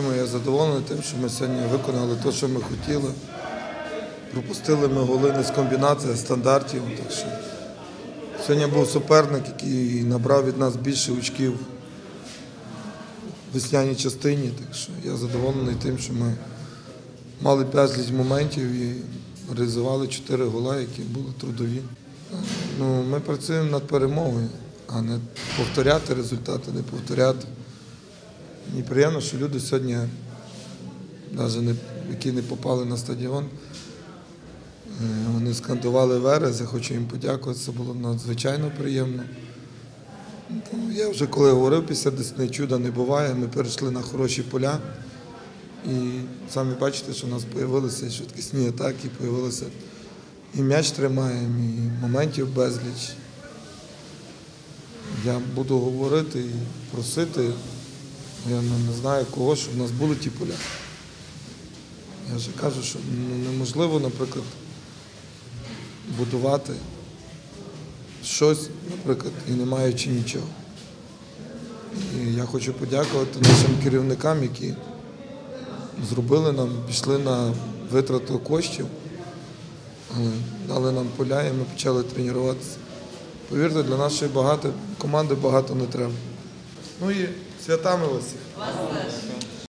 чому я задоволений тим, що ми сьогодні виконали те, що ми хотіли. Пропустили ми голи не з комбінації, стандартів. Так що сьогодні був суперник, який набрав від нас більше очків в весняній частині. Так що я задоволений тим, що ми мали безліч моментів і реалізували чотири гола, які були трудові. Ну, ми працюємо над перемогою, а не повторяти результати, не повторяти. Мені приємно, що люди сьогодні, навіть не, які не попали на стадіон, е, вони скандували верес, я хочу їм подякувати, це було надзвичайно приємно. Ну, Я вже коли говорив, після Десни чуда не буває, ми перейшли на хороші поля. І самі бачите, що у нас з'явилися швидкісні атаки, з'явилися і м'яч тримаємо, і моментів безліч. Я буду говорити і просити, я не не знаю кого, щоб в нас були ті поля. Я вже кажу, що ну, неможливо, наприклад, будувати щось, наприклад, і не маючи нічого. І я хочу подякувати нашим керівникам, які зробили нам, пішли на витрату коштів, дали нам поля і ми почали тренуватися. Повірте, для нашої багато, команди багато не треба. Ну і Свята милості.